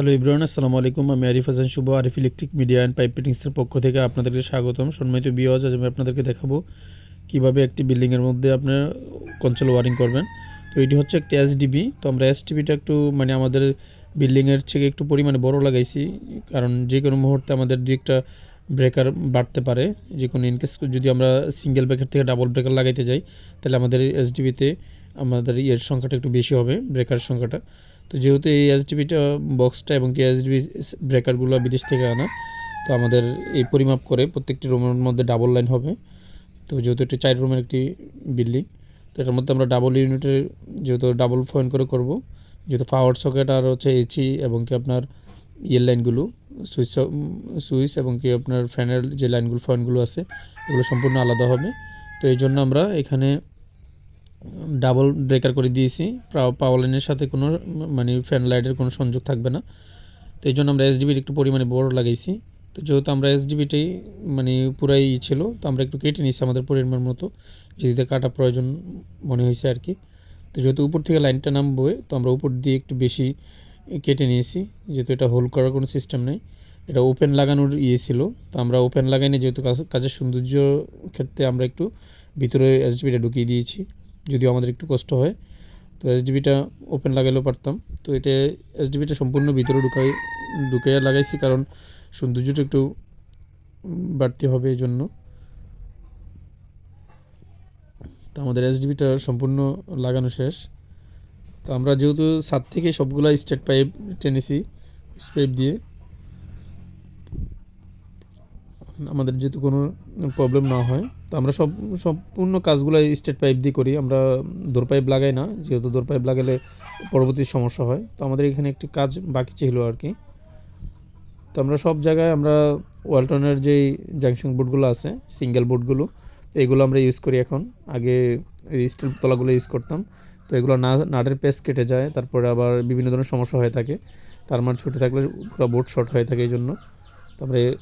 Hello Ibrahim আসসালামু আলাইকুম। আমি Arif Hasan Shuvo, Arif electric media and pipe ফিটিংসের পক্ষ থেকে আপনাদেরকে স্বাগতম। সম্মানিত বিওয়াজ আজ আমি আপনাদেরকে দেখাবো কীভাবে একটি বিল্ডিংয়ের মধ্যে আপনার কঞ্চল ওয়ারিং করবেন। তো এটি হচ্ছে একটি এসডিবি তো আমরা এসডিবিটা একটু মানে আমাদের বিল্ডিংয়ের থেকে একটু পরিমাণে বড় লাগাইছি, কারণ যে কোনো মুহূর্তে আমাদের দু একটা ব্রেকার বাড়তে পারে, যে কোনো ইনকেস যদি আমরা সিঙ্গেল ব্রেকার থেকে ডাবল ব্রেকার লাগাইতে যাই, তাহলে আমাদের এসডিবিতে আমাদের ইয়ের সংখ্যাটা একটু বেশি হবে ব্রেকার সংখ্যাটা। তো যেহেতু এই এসডিবিটা বক্সটা এবং কি এসডিবি ব্রেকারগুলো বিদেশ থেকে আনা, তো আমাদের এই পরিমাপ করে প্রত্যেকটি রুমের মধ্যে ডাবল লাইন হবে। তো যেহেতু একটি চার রুমের একটি বিল্ডিং তো এটার মধ্যে আমরা ডাবল ইউনিটের যেহেতু ডাবল ফয়েন করে করব, যেহেতু পাওয়ার সকেট আর হচ্ছে এসি এবং কি আপনার ইয়ের লাইনগুলো, সুইচ সুইচ এবং কি আপনার ফ্যানের যে লাইনগুলো, ফয়েনগুলো আছে, এগুলো সম্পূর্ণ আলাদা হবে। তো এই জন্য আমরা এখানে ডাবল ব্রেকার করে দিয়েছি। পাওয়ার লাইনের সাথে কোনো মানে ফ্যান লাইটের কোনো সংযোগ থাকবে না। তো এই জন্য আমরা এসডিবির একটু পরিমাণে বড় লাগাইছি। তো যেহেতু আমরা এসডিবিটাই মানে পুরাই ছিল, তো আমরা একটু কেটে নিয়েছি আমাদের পরিমাণ মতো যেদিকে কাটা প্রয়োজন মনে হয়েছে আর কি। তো যেহেতু উপর থেকে লাইনটা নামবে, তো আমরা উপর দিয়ে একটু বেশি কেটে নিয়েছি, যেহেতু এটা হোল করার কোনো সিস্টেম নেই। এটা ওপেন লাগানোর ইয়ে ছিল, তো আমরা ওপেন লাগাইনি, যেহেতু কাজের সৌন্দর্য ক্ষেত্রে আমরা একটু ভিতরে এসডিবিটা ঢুকিয়ে দিয়েছি, যদিও আমাদের একটু কষ্ট হয়। তো এসডিবিটা ওপেন লাগাইলেও পারতাম, তো এটা এসডিবিটা সম্পূর্ণ ভিতরে ঢুকাই ঢুকে লাগাইছি, কারণ সৌন্দর্যটা একটু বাড়তি হবে এই জন্য তো আমাদের এসডিবিটা সম্পূর্ণ লাগানো শেষ। তো আমরা যেহেতু ছাদ থেকে সবগুলো স্টেট পাইপ টেনেছি পাইপ দিয়ে। আমাদের যেহেতু কোনো প্রবলেম না হয়, তো আমরা সব, সম্পূর্ণ কাজগুলো স্টেট পাইপ দিয়ে করি। আমরা দোর পাইপ লাগাই না, যেহেতু দোর পাইপ লাগালে পরবর্তী সমস্যা হয়। তো আমাদের এখানে একটি কাজ বাকি ছিল আর কি। তো আমরা সব জায়গায় আমরা ওয়ালটনের যেই জাংশন বোর্ডগুলো আছে সিঙ্গেল বোর্ডগুলো এগুলো আমরা ইউজ করি এখন। আগে স্টিল তলাগুলো ইউজ করতাম। তো এগুলো না, নাটের পেস কেটে যায়, তারপরে আবার বিভিন্ন ধরনের সমস্যা হয়ে থাকে। তার মানে ছুটে থাকলে পুরো বোর্ড শর্ট হয়ে থাকে এই জন্য। তারপরে